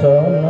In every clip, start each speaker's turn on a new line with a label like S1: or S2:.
S1: so much.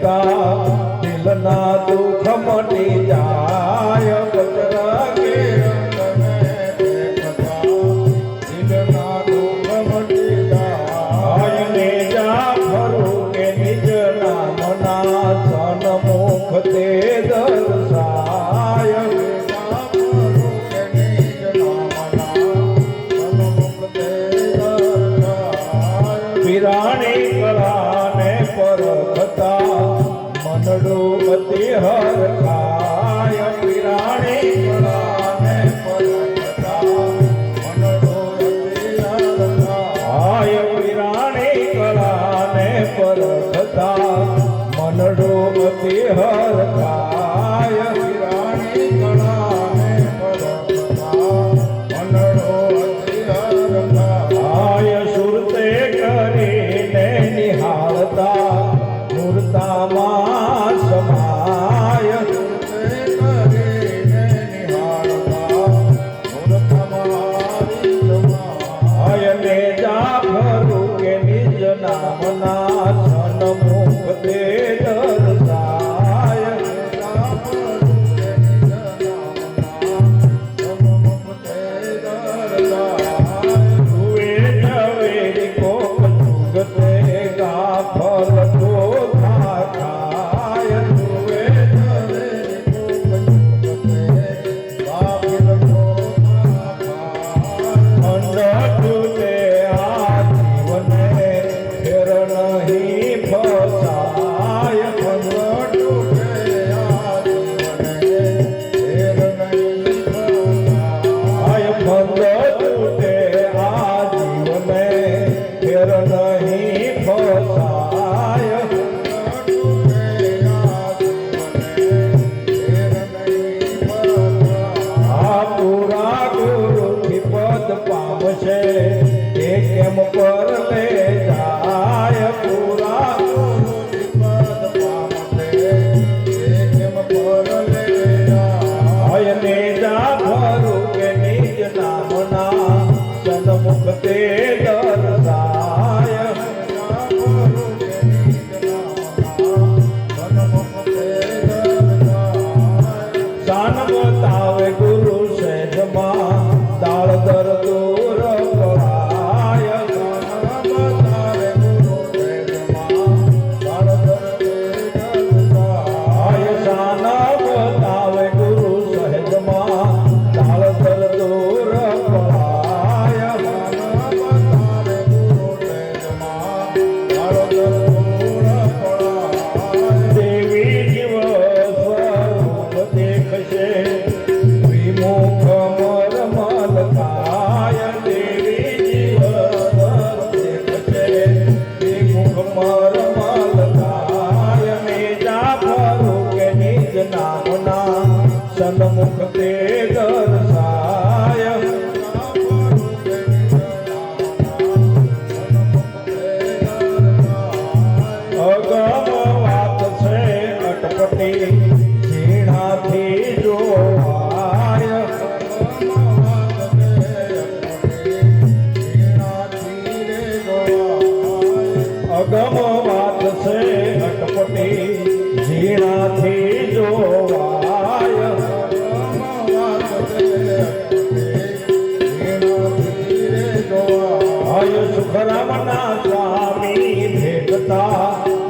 S1: જતા દિલના દુઃખ મટી જાય બચરા કે દિલના મટી જાય. ને Ramana Sharanai.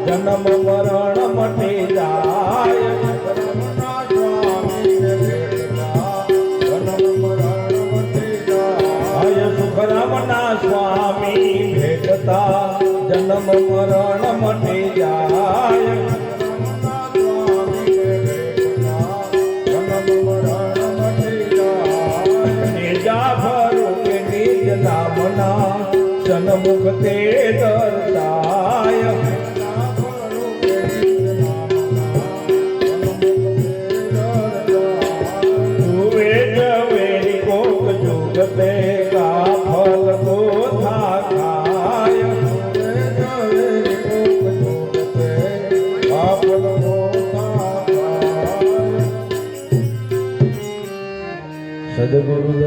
S1: જન્મ મરણ મટે જાય. સુખરામના સ્વામી ભેટતા જન્મ મરણ મટે જાય. দেবগুরু